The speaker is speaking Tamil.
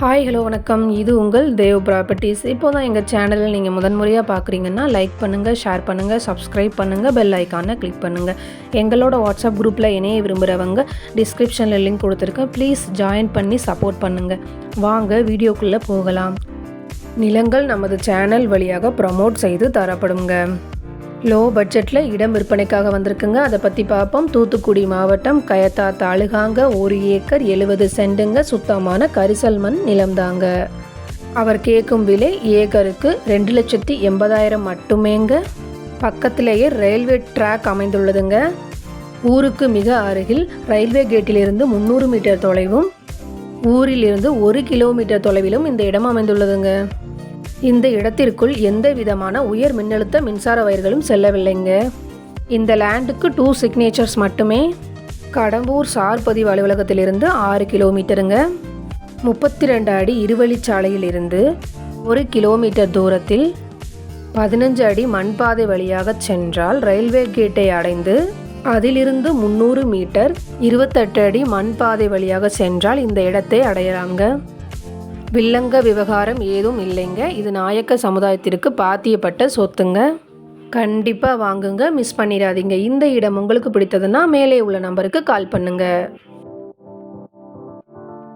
ஹாய் ஹலோ வணக்கம். இது உங்கள் தேவ் ப்ராப்பர்ட்டிஸ் இப்போ தான் எங்கள் சேனலில் நீங்கள் முதன்முறையாக பார்க்குறீங்கன்னா லைக் பண்ணுங்கள் ஷேர் பண்ணுங்கள் சப்ஸ்கிரைப் பண்ணுங்கள் பெல் ஐக்கானை கிளிக் பண்ணுங்கள் எங்களோட வாட்ஸ்அப் குரூப்பில் இணைய விரும்புகிறவங்க டிஸ்கிரிப்ஷனில் லிங்க் கொடுத்துருக்கேன் ப்ளீஸ் ஜாயின் பண்ணி சப்போர்ட் பண்ணுங்கள் வாங்க வீடியோக்குள்ளே போகலாம். நிலங்கள் நமது சேனல் வழியாக ப்ரமோட் செய்து தரப்படுங்க. லோ பட்ஜெட்டில் இடம் விற்பனைக்காக வந்திருக்குங்க. அதை பற்றி பார்ப்போம். தூத்துக்குடி மாவட்டம் கயத்தா தாலுகாங்க. ஒரு ஏக்கர் எழுபது செண்டுங்க. சுத்தமான கரிசல் மண் நிலம்தாங்க. அவர் கேட்கும் விலை ஏக்கருக்கு ரெண்டு லட்சத்தி எண்பதாயிரம் மட்டுமேங்க. பக்கத்திலேயே ரயில்வே ட்ராக் அமைந்துள்ளதுங்க. ஊருக்கு மிக அருகில் ரயில்வே கேட்டிலிருந்து முந்நூறு மீட்டர் தொலைவும் ஊரிலிருந்து ஒரு கிலோமீட்டர் தொலைவிலும் இந்த இடம் அமைந்துள்ளதுங்க. இந்த இடத்திற்குள் எந்த விதமான உயர் மின்னழுத்த மின்சார வயர்களும் செல்லவில்லைங்க. இந்த லேண்டுக்கு டூ சிக்னேச்சர்ஸ் மட்டுமே. கடம்பூர் சார் பதிவு அலுவலகத்திலிருந்து ஆறு கிலோமீட்டருங்க. முப்பத்தி ரெண்டு அடி இருவழிச்சாலையிலிருந்து ஒரு கிலோமீட்டர் தூரத்தில் பதினஞ்சு அடி மண்பாதை வழியாக சென்றால் ரயில்வே கேட்டை அடைந்து அதிலிருந்து முந்நூறு மீட்டர் இருபத்தெட்டு அடி மண்பாதை வழியாக சென்றால் இந்த இடத்தை அடையலாங்க வில்லங்க விவகாரம் ஏதும் இல்லைங்க. இது நாயக்க சமுதாயத்திற்கு பாத்தியப்பட்ட சொத்துங்க. கண்டிப்பாக வாங்குங்க. மிஸ் பண்ணிடாதீங்க இந்த இடம் உங்களுக்கு பிடித்ததுன்னா மேலே உள்ள நம்பருக்கு கால் பண்ணுங்கள்